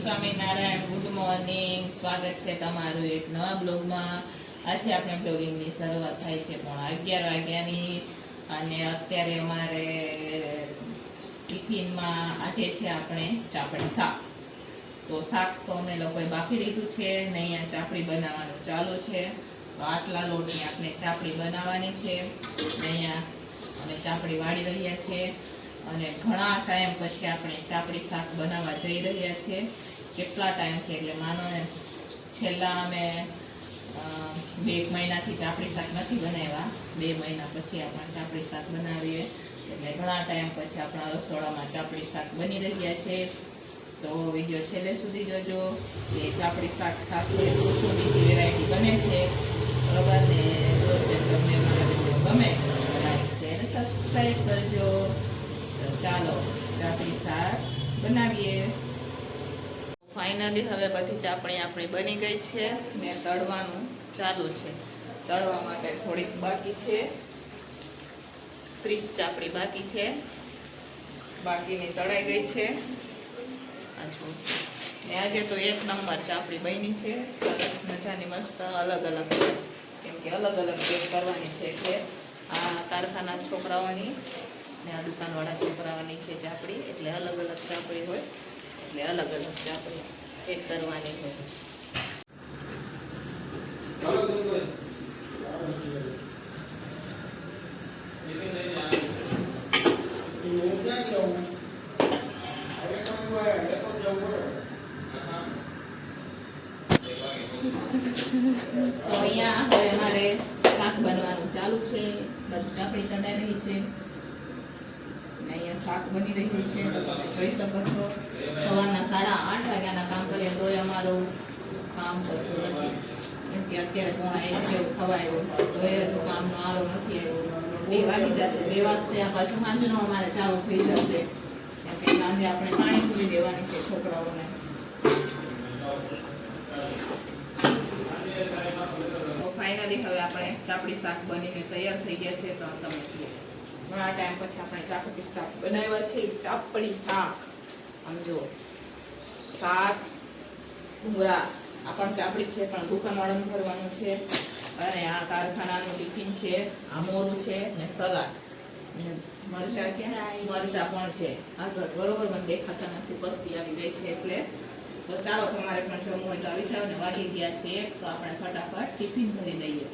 Swaminarayan good morning સ્વાગત છે તમારું એક નવા બ્લોગમાં. આજે આપણે બ્લોગિંગની શરૂઆત થાય છે પણ અગિયાર વાગ્યાની અને અત્યારે અમારે ટિફિનમાં આજે છે આપણે ચાપડી શાક. તો શાક તો અમે લોકોએ બાફી લીધું છે, ને અહીંયા ચાપડી બનાવવાનું ચાલુ છે. તો આટલા લોટની આપણે ચાપડી બનાવવાની છે, ને અહીંયા અમે ચાપડી વાળી રહ્યા છીએ અને ઘણા ટાઈમ પછી આપણે ચાપડી શાક બનાવવા જઈ રહ્યા છીએ. કેટલા ટાઈમથી એટલે માનો ને છેલ્લા અમે બે એક મહિનાથી ચાપડી શાક નથી બનાવ્યા. બે મહિના પછી આપણે ચાપડી શાક બનાવીએ. એટલે ઘણા ટાઈમ પછી આપણા રસોડામાં ચાપડી શાક બની રહ્યા છે. તો વીડિયો છેલ્લે સુધી જોજો કે ચાપડી શાક સાથે શું શું બીજી વેરાયટી બને છે. બરાબર ને જો તે તમને મારા વીડિયો ગમે તો લાઈક શેર સબસ્ક્રાઈબ કરજો તો ચાલો ચાપડી શાક ફાઇનલી હવે બધી ચાપણી આપણી બની ગઈ છે. ને તળવાનું ચાલુ છે. તળવા માટે થોડીક બાકી છે. ત્રીસ ચાપડી બાકી છે. બાકીની તળાઈ ગઈ છે. ને આજે તો એક નંબર ચાપડી બની છે. સરસ મજાની મસ્ત અલગ અલગ છે. કેમ કે અલગ અલગ પેક કરવાની છે એટલે આ કારખાના છોકરાઓની ને આ દુકાનવાળા છોકરાઓની છે ચાપડી, એટલે અલગ અલગ ચાપડી હોય, એટલે અલગ અલગ ચાપડી એક કરવાની હોય. તો અહીંયા હવે અમારે શાક બનવાનું ચાલુ છે બધું ચાપડી તળાઈ રહી છે. અહીંયા શાક બની રહ્યું છે. તમે જોઈ શકો છો. સવારના સાડા આઠ વાગ્યાના કામ કરીએ તોય અમારું કામ થતું નથી. કેમ કે અત્યારે પોણા એક જેવું થવા આવ્યું તો એ હજુ કામનો આરો નથી આવ્યો. બે વાગી જશે. બે વાગશે. આ પાછું સાંજનો અમારે ચાલુ થઈ જશે. કેમ કે સાંજે આપણે પાણી પૂરી દેવાની છે છોકરાઓને. ફાઇનલી હવે આપણે ચાપડી શાક બનીને તૈયાર થઈ ગયા છે. તો તમે જુઓ. ઘણા ટાઈમ પછી આપણે ચાપડી શાક બનાવ્યા છે ચાપડી શાક. સમજો શાક ભૂંગળા આ પણ ચાપડી છે પણ દુકાનવાળાનું ભરવાનું છે. અને આ કારખાનાનું ટિફિન છે આ મોરું છે ને સલાડ. મરચાં કે મરચાં. પણ છે. આગળ બરોબર મને દેખાતા નથી પસ્તી આવી ગઈ છે એટલે. તો ચાલો તમારે પણ જમવું હોય તો આવી જાઓ ને વાગી ગયા છે. તો આપણે ફટાફટ ટિફિન ભરી દઈએ